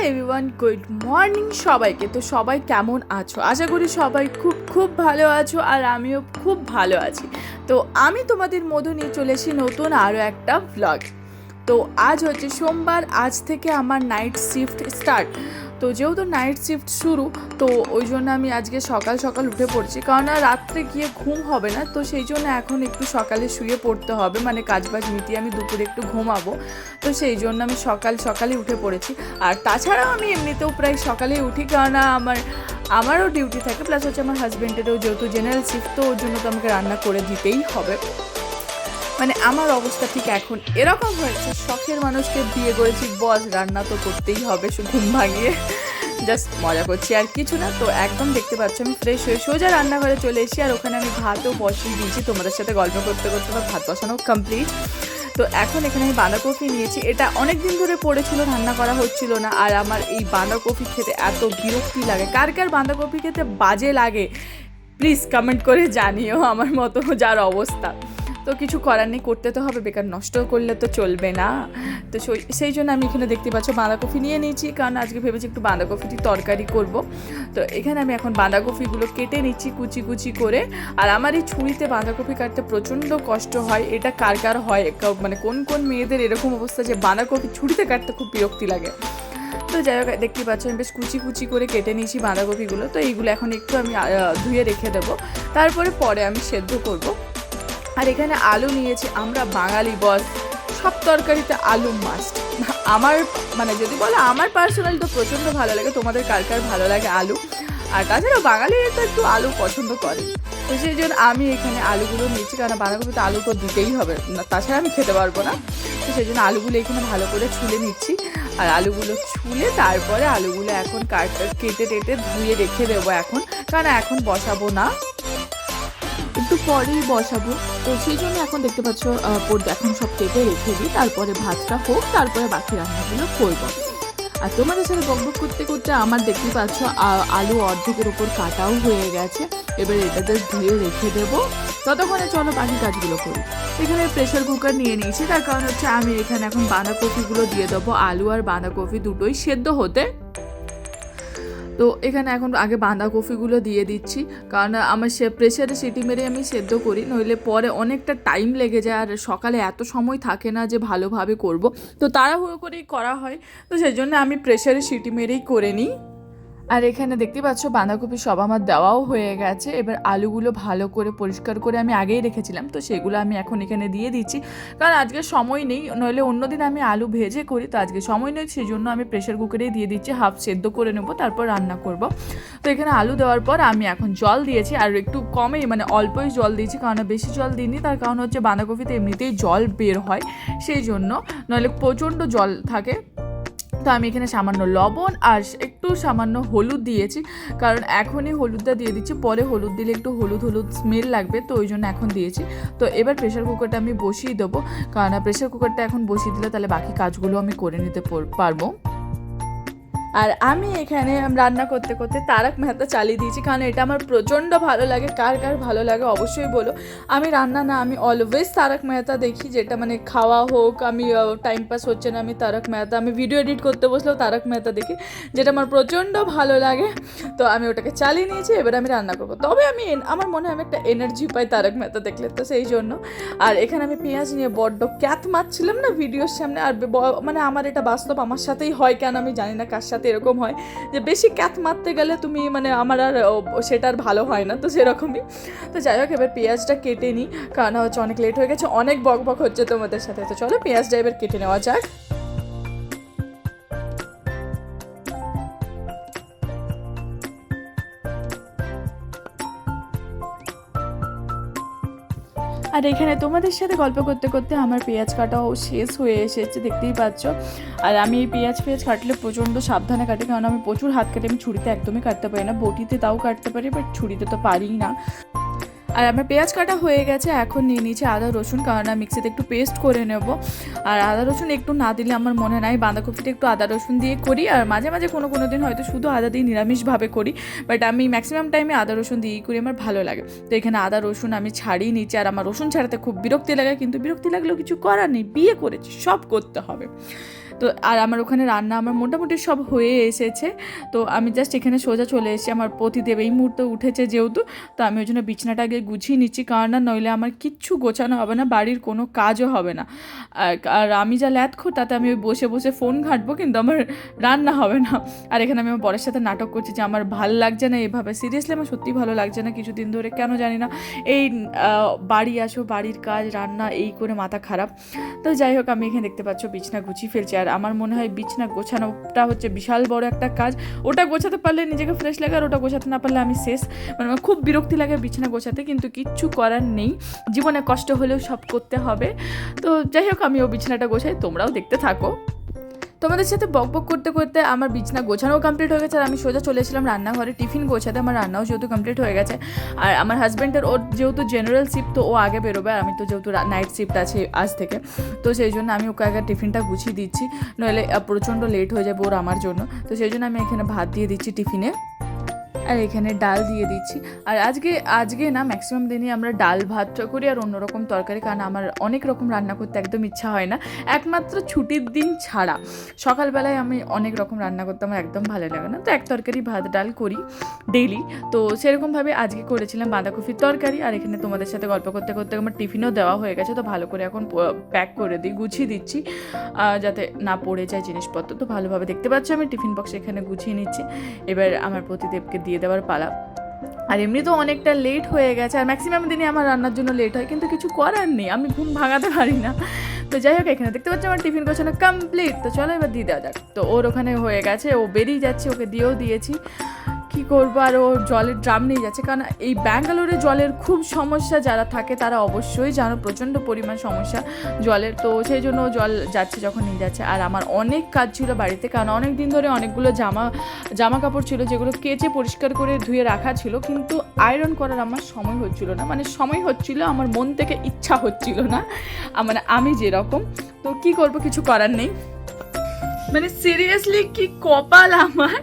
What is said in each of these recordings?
Hi everyone good morning সবাইকে। তো সবাই কেমন আছো? আশা করি সবাই খুব খুব ভালো আছো আর আমিও খুব ভালো আছি। তো আমি তোমাদের মধ্যে নিয়ে চলে এসেছি নতুন আরও একটা ব্লগ তো আজ হচ্ছে সোমবার, আজ থেকে আমার নাইট শিফট স্টার্ট তো যেহেতু নাইট শিফট শুরু, তো ওই জন্য আমি আজকে সকাল সকাল উঠে পড়ছি। কারণ রাত্রে গিয়ে ঘুম হবে না, তো সেই জন্য এখন একটু সকালে শুয়ে পড়তে হবে। মানে কাজবাজ মিটিয়ে আমি দুপুরে একটু ঘুমাবো। তো সেই জন্য আমি সকাল সকালে উঠে পড়েছি। আর তাছাড়াও আমি এমনিতেও প্রায় সকালেই উঠি, কারণ আমার, আমারও ডিউটি থাকে। প্লাস হচ্ছে আমার হাজব্যান্ডেরও যেহেতু জেনারেল শিফট তো ওর জন্য তো আমাকে রান্না করে দিতেই হবে। মানে আমার অবস্থা ঠিক এখন এরকম হয়েছে, শখের মানুষকে বিয়ে করেছি, বস, রান্না তো করতেই হবে, শুধু ভাঙিয়ে। জাস্ট মজা করছি আর কিছু না, তো একদম দেখতে পাচ্ছ আমি ফ্রেশ হয়ে সোজা রান্নাঘরে চলে এসেছি, আর ওখানে আমি ভাতও বসিয়ে দিয়েছি, তোমাদের সাথে গল্প করতে করতে আমার ভাত বসানো কমপ্লিট তো এখন এখানে আমি বাঁধাকপি নিয়েছি, এটা অনেক দিন ধরে পড়েছিল রান্না করা হচ্ছিল না, আর আমার এই বাঁধাকপি খেতে এত বিরক্তি লাগে। কার কার বাঁধাকপি খেতে বাজে লাগে প্লিজ কমেন্ট করে জানিও আমার মতো যার অবস্থা। তো কিছু করার নেই, করতে তো হবে, বেকার নষ্ট করলে তো চলবে না। তো সেই- জন্য আমি এখানে দেখতে পাচ্ছ বাঁধাকপি নিয়ে নিয়েছি, কারণ আজকে ভেবেছি একটু বাঁধাকপিটি তরকারি করব। তো এখানে আমি এখন বাঁধাকপিগুলো কেটে নিচ্ছি কুচি কুচি করে। আর আমার এই ছুরিতে বাঁধাকপি কাটতে প্রচণ্ড কষ্ট হয়, এটা কার কার হয় মানে কোন কোন মেয়েদের এরকম অবস্থা যে বাঁধাকপি ছুরিতে কাটতে খুব বিরক্তি লাগে। তো যাই হোক, দেখতে পাচ্ছ আমি বেশ কুচি কুচি করে কেটে নিয়েছি বাঁধাকপিগুলো। তো এইগুলো এখন একটু আমি ধুয়ে রেখে দেবো। তারপরে পরে আমি সেদ্ধ করব। আর এখানে আলু নিয়েছি আমরা বাঙালি বস সব তরকারিতে আলু মাস্ট আমার মানে যদি বলো আমার পার্সোনালি তো প্রচণ্ড ভালো লাগে, তোমাদের কার কার ভালো লাগে আলু। আর তাছাড়াও বাঙালিরা তো একটু আলু পছন্দ করে। তো সেই জন্য আমি এখানে আলুগুলো নিচ্ছি কারণ বাঁধাকপিতে আলু তো দিতেই হবে। না, তাছাড়া আমি খেতে পারব না। তো সেই জন্য আলুগুলো এখানে ভালো করে ছুলে নিচ্ছি। আর আলুগুলো ছুলে তারপরে আলুগুলো এখন কাট কেটে টেটে ধুয়ে রেখে দেবো এখন। কারণ এখন বসাবো না। একটু পরেই বসাবো। তো সেই জন্য এখন দেখতে পাচ্ছ পর্দা এখন সব কেটে রেখে দিই। তারপরে ভাতটা হোক, তারপরে বাকি রান্নাগুলো করব। আর তোমাদের সাথে বকবক করতে করতে আমার দেখতে পাচ্ছ আলু অর্ধেকের ওপর কাটাও হয়ে গেছে। এবার এটা জাস্ট ধুয়ে রেখে দেবো। ততক্ষণে চলো বাকি কাজগুলো করি। এখানে প্রেশার কুকার নিয়ে নিয়েছি। তার কারণ হচ্ছে আমি এখানে এখন বাঁধাকপিগুলো দিয়ে দেবো। আলু আর বাঁধাকপি দুটোই সেদ্ধ হতে তো এখানে এখন আগে বাঁধাকপিগুলো দিয়ে দিচ্ছি। কারণ আমার সে প্রেশারে সিটি মেরে আমি সেদ্ধ করি, নইলে পরে অনেকটা টাইম লেগে যায় আর সকালে এত সময় থাকে না যে ভালোভাবে করব। তো তাড়াহুড়ো করেই করা হয়, তো সেই জন্য আমি প্রেশারে সিটি মেরেই করে নিই। আর এখানে দেখতে পাচ্ছ বাঁধাকপি সব আমার দেওয়াও হয়ে গেছে। এবার আলুগুলো ভালো করে পরিষ্কার করে আমি আগেই রেখেছিলাম, তো সেগুলো আমি এখন এখানে দিয়ে দিচ্ছি। কারণ আজকে সময় নেই, নইলে অন্যদিন আমি আলু ভেজে করি, তো আজকে সময় নেই সেই জন্য আমি প্রেশার কুকারেই দিয়ে দিচ্ছি হাফ সেদ্ধ করে নেব, তারপর রান্না করব। তো এখানে আলু দেওয়ার পর আমি এখন জল দিয়েছি, আর একটু কমেই মানে অল্পই জল দিয়েছি, কারণ বেশি জল দিইনি, তার কারণ হচ্ছে বাঁধাকপিতে এমনিতেই জল বের হয় সেই জন্য নইলে প্রচণ্ড জল থাকে তো আমি এখানে সামান্য লবণ আর একটু সামান্য হলুদ দিয়েছি। কারণ এখনই হলুদটা দিয়ে দিচ্ছি। পরে হলুদ দিলে একটু হলুদ হলুদ স্মেল লাগবে, তো ওই জন্য এখন দিয়েছি। তো এবার প্রেশার কুকারটা আমি বসিয়ে দেবো। কারণ প্রেশার কুকারটা এখন বসিয়ে দিলে তাহলে বাকি কাজগুলো আমি করে নিতে পারব। আর আমি এখানে রান্না করতে করতে তারক মেহতা চালিয়ে দিয়েছি, কারণ এটা আমার প্রচণ্ড ভালো লাগে। কার কার ভালো লাগে অবশ্যই বলো। আমি রান্না না, আমি অলওয়েজ তারক মেহতা দেখি, যেটা মানে খাওয়া হোক, আমি টাইম পাস হচ্ছে না, আমি তারক মেহতা, আমি ভিডিও এডিট করতে বসলেও তারক মেহতা দেখি, যেটা আমার প্রচণ্ড ভালো লাগে। তো আমি ওটাকে চালিয়ে নিয়েছি, এবার আমি রান্না করব। তবে আমি আমার মনে হয় আমি একটা এনার্জি পাই তারক মেহতা দেখলে, তো সেই জন্য। আর এখানে আমি পেঁয়াজ নিয়ে বড্ড ক্যাত মারছিলাম না ভিডিওর সামনে, আর মানে আমার এটা বাস্তব, আমার সাথেই হয় কেন আমি জানি না কার সাথে এরকম হয় যে বেশি ক্যাথ মারতে গেলে তুমি মানে আমার আর সেটা আর ভালো হয় না তো সেরকমই। তো যাই হোক, এবার পেঁয়াজটা কেটে নিই। কারণ হচ্ছে অনেক লেট হয়ে গেছে, অনেক বক বক হচ্ছে তোমাদের সাথে। তো চলো পেঁয়াজটা এবার কেটে নেওয়া যাক। আর এখানে তোমাদের সাথে গল্প করতে করতে আমার পেঁয়াজ কাটাও শেষ হয়ে এসেছে, দেখতেই পাচ্ছ। আর আমি এই পেঁয়াজ পেঁয়াজ কাটলে প্রচণ্ড সাবধানে কাটি কারণ আমি প্রচুর হাত কাটি আমি ছুরিতে একদমই কাটতে পারি না, বটিতে তাও কাটতে পারি বাট ছুরিতে তো পারিই না। আর আমার পেঁয়াজ কাটা হয়ে গেছে, এখন নিয়ে নিয়েছি আদা, রসুন, কারণ আমি মিক্সিতে একটু পেস্ট করে নেব। আর আদা, রসুন একটু না দিলে আমার মনে নাই, বাঁধাকপিটা একটু আদা, রসুন দিয়ে করি, আর মাঝে মাঝে কোনো কোনো দিন হয়তো শুধু আদা দিয়ে নিরামিষভাবে করি বাট আমি ম্যাক্সিমাম টাইমে আদা, রসুন দিয়েই করি, আমার ভালো লাগে। তো এখানে আদা, রসুন আমি ছাড়িয়ে নিচ্ছি, আর আমার রসুন ছাড়াতে খুব বিরক্তি লাগে, কিন্তু বিরক্তি লাগলেও কিছু করার নেই, বিয়ে করেছি, সব করতে হবে। তো আর আমার ওখানে রান্না আমার মোটামুটি সব হয়ে এসেছে। তো আমি জাস্ট এখানে সোজা চলে এসেছি। আমার পতিদেব এই মুহূর্তে উঠেছে যেহেতু, তো আমি ওই জন্য বিছনাটা আগে গুছিয়ে নিচ্ছি। কারণ না, নইলে আমার কিচ্ছু গোছানো হবে না, বাড়ির কোনো কাজও হবে না। আর আমি যা ল্যাদ খো তাতে আমি ওই বসে বসে ফোন ঘাঁটবো, কিন্তু আমার রান্না হবে না। আর এখানে আমি আমার বরের সাথে নাটক করছি যে আমার ভালো লাগছে না এভাবে। সিরিয়াসলি আমার সত্যি ভালো লাগছে না, কিছুদিন ধরে, কেন জানি না। এই বাড়ি আসো, বাড়ির কাজ, রান্না, এই করে মাথা খারাপ। তো যাই হোক, আমি এখানে দেখতে পাচ্ছ বিছনা গুছিয়ে ফেলছি। আর আমার মনে হয় বিছনা গোছানোটা হচ্ছে বিশাল বড় একটা কাজ। ওটা গোছাতে পারলে নিজেকে ফ্রেশ লাগে আর ওটা গোছাতে না পারলে আমি শেষ। মানে আমার খুব বিরক্তি লাগে বিছানা গোছাতে, কিন্তু কিচ্ছু করার নেই। জীবনে কষ্ট হলেও সব করতে হবে। তো যাই হোক আমি ও বিছানাটা গোছাই, তোমরাও দেখতে থাকো। তোমাদের সাথে বক বক করতে করতে আমার বিছনা গোছানো কমপ্লিট হয়ে গেছে আর আমি সোজা চলে এসেছিলাম রান্নাঘরে। টিফিন গোছাতে আমার রান্নাও যেহেতু কমপ্লিট হয়ে গেছে। আর আমার হাজব্যান্ডের ওর যেহেতু জেনারেল শিফট তো ও আগে বেরোবে আর আমি তো যেহেতু নাইট শিফট আছে আজ থেকে। তো সেই জন্য আমি ওকে আগে টিফিনটা গুছিয়ে দিচ্ছি। নইলে প্রচণ্ড লেট হয়ে যাবে ওর আমার জন্য। তো সেই জন্য আমি এখানে ভাত দিয়ে দিচ্ছি টিফিনে। আর এখানে ডাল দিয়ে দিচ্ছি। আর আজকে আজকে না ম্যাক্সিমাম দিনই আমরা ডাল ভাতটা করি আর অন্যরকম তরকারি, কারণ আমার অনেক রকম রান্না করতে একদম ইচ্ছা হয় না। একমাত্র ছুটির দিন ছাড়া। সকালবেলায় আমি অনেক রকম রান্না করতে আমার একদম ভালো লাগে না। তো এক তরকারি ভাত, ডাল করি ডেইলি তো সেরকমভাবে আজকে করেছিলাম বাঁধাকপির তরকারি। আর এখানে তোমাদের সাথে গল্প করতে করতে আমার টিফিনও দেওয়া হয়ে গেছে। তো ভালো করে এখন প্যাক করে দিই, গুছিয়ে দিচ্ছি। যাতে না পড়ে যায় জিনিসপত্র। তো ভালোভাবে দেখতে পাচ্ছ আমি টিফিন বক্স এখানে গুছিয়ে নিচ্ছি। এবার আমার প্রতিদেবকে দিয়ে দেওয়ার পালা। আর এমনি তো অনেকটা লেট হয়ে গেছে, আর ম্যাক্সিমাম দিনে আমার রান্নার জন্য লেট হয়, কিন্তু কিছু করার নেই, আমি ঘুম ভাঙাতে পারি না। তো যাই হোক, এখানে দেখতে পাচ্ছি আমার টিফিন গোছানো কমপ্লিট তো চলো এবার দিয়ে দেওয়া যাক। তো ওর ওখানে হয়ে গেছে, ও বেরিয়ে যাচ্ছে, ওকে দিয়েও দিয়েছি। করব আর ও জলের ড্রাম নিয়ে যাচ্ছে। কারণ এই ব্যাঙ্গালোরে জলের খুব সমস্যা যারা থাকে, তারা অবশ্যই জানো প্রচণ্ড পরিমাণ সমস্যা জলের। তো সেই জন্য জল যাচ্ছে যখন নিয়ে যাচ্ছে। আর আমার অনেক কাজ ছিল বাড়িতে, কারণ অনেক দিন ধরে অনেকগুলো জামা জামা কাপড় ছিল যেগুলো কেচে পরিষ্কার করে ধুয়ে রাখা ছিল, কিন্তু আয়রন করার আমার সময় হচ্ছিল না। মানে সময় হচ্ছিল, আমার মন থেকে ইচ্ছা হচ্ছিল না। মানে আমি যেরকম। তো কি করব, কিছু করার নেই। মানে সিরিয়াসলি কি কপাল আমার?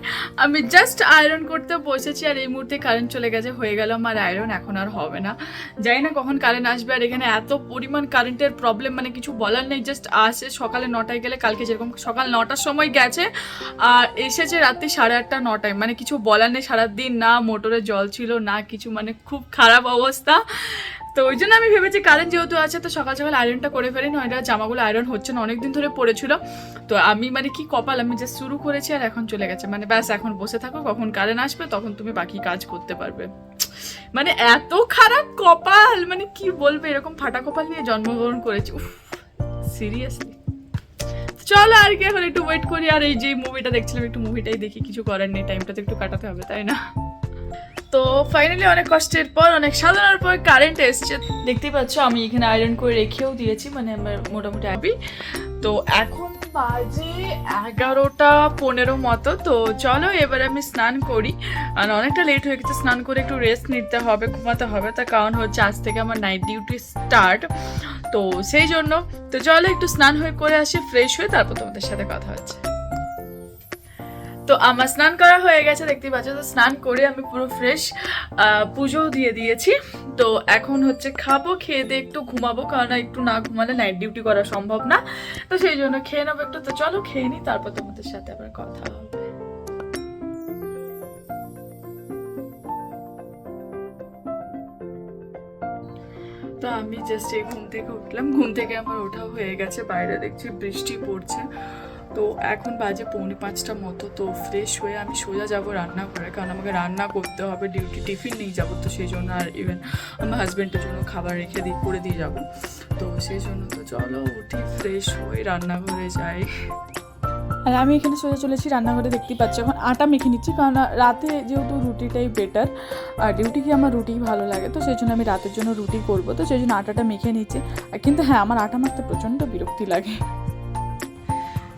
আমি জাস্ট আয়রন করতে বসেছি আর এই মুহূর্তে কারেন্ট চলে গেছে, হয়ে গেল আমার আয়রন এখন আর হবে না। জানি না কখন কারেন্ট আসবে আর এখানে এত পরিমাণ কারেন্টের প্রবলেম মানে কিছু বলার নেই জাস্ট আসে। সকালে নটায় গেলে কালকে যেরকম সকাল নটার সময় গেছে আর এসেছে রাত্রি সাড়ে আটটা নটায়। মানে কিছু বলার নেই, সারাদিন না মোটরে জল ছিল, না কিছু মানে খুব খারাপ অবস্থা। তো ওই জন্য আমি ভেবেছি কারেন্ট যেহেতু আছে, তো সকাল সকাল আয়রনটা করে ফেলি নয়টা জামাগুলো আয়রন হচ্ছে না, অনেকদিন ধরে পড়েছিল। তো আমি মানে কি কপাল, আমি জাস্ট শুরু করেছি আর এখন চলে গেছে। মানে ব্যাস, এখন বসে থাকো, কখন কারেন্ট আসবে, তখন তুমি বাকি কাজ করতে পারবে। মানে এত খারাপ কপাল! মানে কি বলবে, এরকম ফাটা কপাল নিয়ে জন্মগ্রহণ করেছি। উফ সিরিয়াসলি চলো আর কি, এখন একটু ওয়েট করি, আর এই যে মুভিটা দেখছিলাম, একটু মুভিটাই দেখি, কিছু করার নেই টাইমটা তো একটু কাটাতে হবে, তাই না? তো ফাইনালি অনেক কষ্টের পর, অনেক সাধনার পর কারেন্ট এসছে। দেখতেই পাচ্ছ, আমি এখানে আয়রন করে রেখেও দিয়েছি মানে আমার মোটামুটি হ্যাপি তো এখন বাজে এগারোটা পনেরো মতো, তো চলো এবার আমি স্নান করি। আর অনেকটা লেট হয়ে গেছে, স্নান করে একটু রেস্ট নিতে হবে, ঘুমাতে হবে। তার কারণ হচ্ছে, আজ থেকে আমার নাইট ডিউটি স্টার্ট তো সেই জন্য, তো চলো একটু স্নান হয়ে করে আসি ফ্রেশ হয়ে তারপর তোমাদের সাথে কথা হচ্ছে। তো আমার স্নান করা হয়ে গেছে, দেখতেই পাচ্ছ, তো স্নান করে আমি পুরো ফ্রেশ পুজো দিয়ে দিয়েছি। তো এখন হচ্ছে খাব, খেয়ে দিয়ে একটু ঘুমাবো, কারণ একটু না ঘুমালে নাইট ডিউটি করা সম্ভব না। তো সেই জন্য খেয়ে নেব একটু, তো চলো খেয়ে নিই, তারপর তোমাদের সাথে আবার কথা হবে। তো আমি জাস্ট এই ঘুম থেকে উঠলাম, ঘুম থেকে আমার ওঠা হয়ে গেছে, বাইরে দেখছি বৃষ্টি পড়ছে। তো এখন বাজে পৌনে পাঁচটা মতো, তো ফ্রেশ হয়ে আমি সোজা যাব রান্না করে। কারণ আমাকে রান্না করতে হবে ডিউটি টিফিন নিয়ে যাব তো সেই জন্য আর ইভেন আমার হাজব্যান্ডের জন্য খাবার রেখে দিয়ে, করে দিয়ে যাব। তো সেই জন্য তো চলো উঠি ফ্রেশ হয়ে রান্নাঘরে যাই। আর আমি এখানে সোজা চলেছি, রান্নাঘরে দেখতেই পাচ্ছি, এখন আটা মেখে নিচ্ছি, কারণ রাতে যেহেতু রুটিটাই বেটার আর ডিউটি কি আমার রুটি ভালো লাগে, তো সেই জন্য আমি রাতের জন্য রুটি করব, তো সেই জন্য আটাটা মেখে নিচ্ছি। কিন্তু হ্যাঁ আমার আটা মাখতে প্রচণ্ড বিরক্তি লাগে।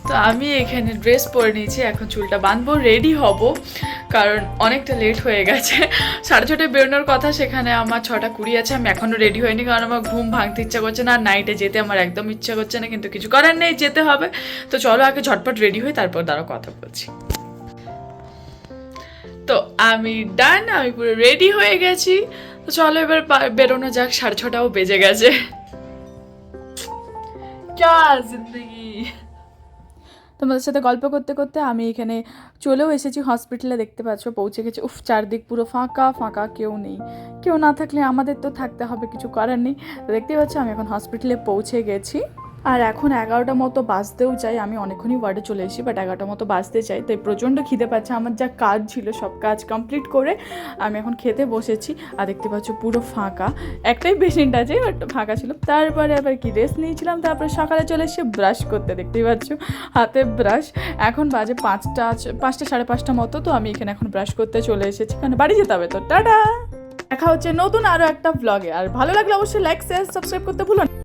তো আমি এখানে ড্রেস পরে নিয়েছি, এখন চুলটা বাঁধবো রেডি হব। কারণ অনেকটা লেট হয়ে গেছে। সাড়ে ছটায় বেরোনোর কথা সেখানে আমার ছটা কুড়ি আছে, আমি এখনও রেডি হইনি, কারণ আমার ঘুম ভাঙতে ইচ্ছা করছে না। নাইটে যেতে আমার একদম ইচ্ছা করছে না, কিন্তু কিছু করার নেই, যেতে হবে। তো চলো আগে ঝটপট রেডি হই, তারপর দ্বারা কথা বলছি। তো আমি ডান আমি পুরো রেডি হয়ে গেছি। তো চলো এবার বেরোনো যাক, সাড়ে ছটাও বেজে গেছে। ক্যা জিন্দগি। তোমাদের সাথে গল্প করতে করতে আমি এখানে চলেও এসেছি হসপিটালে দেখতে পাচ্ছ, পৌঁছে গেছি। উফ, চারদিক পুরো ফাঁকা ফাঁকা কেউ নেই। কেউ না থাকলে আমাদের তো থাকতে হবে, কিছু করার নেই। দেখতে পাচ্ছ, আমি এখন হসপিটালে পৌঁছে গেছি। আর এখন এগারোটা মতো বাজতেও চাই, আমি অনেকক্ষণই ওয়ার্ডে চলে এসেছি বাট এগারোটা মতো বাজতে চাই। তাই প্রচণ্ড খিদে পাচ্ছে, আমার যা কাজ ছিল, সব কাজ কমপ্লিট করে আমি এখন খেতে বসেছি। আর দেখতে পাচ্ছ পুরো ফাঁকা। একটাই পেশেন্ট আছে বাট ফাঁকা ছিল। তারপরে আবার কি রেস্ট নিয়েছিলাম, তারপরে সকালে চলে এসে ব্রাশ করতে, দেখতেই পাচ্ছ হাতে ব্রাশ এখন বাজে পাঁচটা পাঁচটা সাড়ে পাঁচটা মতো, তো আমি এখানে এখন ব্রাশ করতে চলে এসেছি। কারণ বাড়ি যেতে হবে তো। টাটা! দেখা হচ্ছে নতুন আরও একটা ব্লগে আর ভালো লাগলে অবশ্যই লাইক শেয়ার সাবস্ক্রাইব করতে ভুলো না।